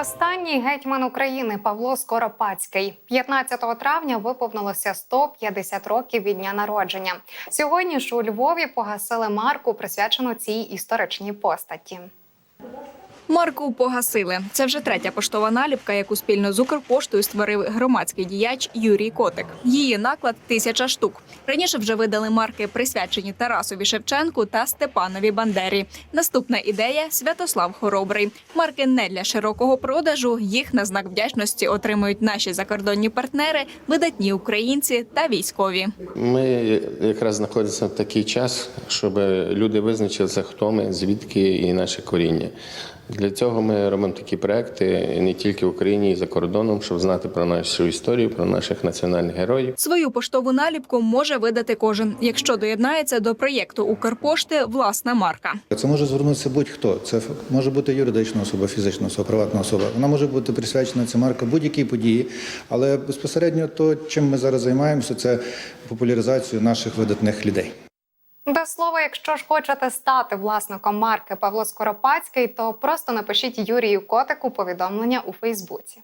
Останній гетьман України Павло Скоропадський 15 травня виповнилося 150 років від дня народження. Сьогодні ж у Львові погасили марку, присвячену цій історичній постаті. Марку погасили. Це вже третя поштова наліпка, яку спільно з Укрпоштою створив громадський діяч Юрій Котик. Її наклад тисяча штук. Раніше вже видали марки, присвячені Тарасові Шевченку та Степанові Бандері. Наступна ідея Святослав Хоробрий. Марки не для широкого продажу. Їх на знак вдячності отримують наші закордонні партнери, видатні українці та військові. Ми якраз знаходимося в такий час, щоб люди визначилися, хто ми, звідки і наше коріння. Для цього ми робимо такі проекти не тільки в Україні, і за кордоном, щоб знати про нашу історію, про наших національних героїв. Свою поштову наліпку може видати кожен, якщо доєднається до проєкту Укрпошти власна марка. Це може звернутися будь-хто. Це може бути юридична особа, фізична особа, приватна особа. Вона може бути присвячена ця марка будь-якій події, але безпосередньо то, чим ми зараз займаємося, це популяризацією наших видатних людей. До слова, якщо ж хочете стати власником марки Павло Скоропадський, то просто напишіть Юрію Котику повідомлення у Фейсбуці.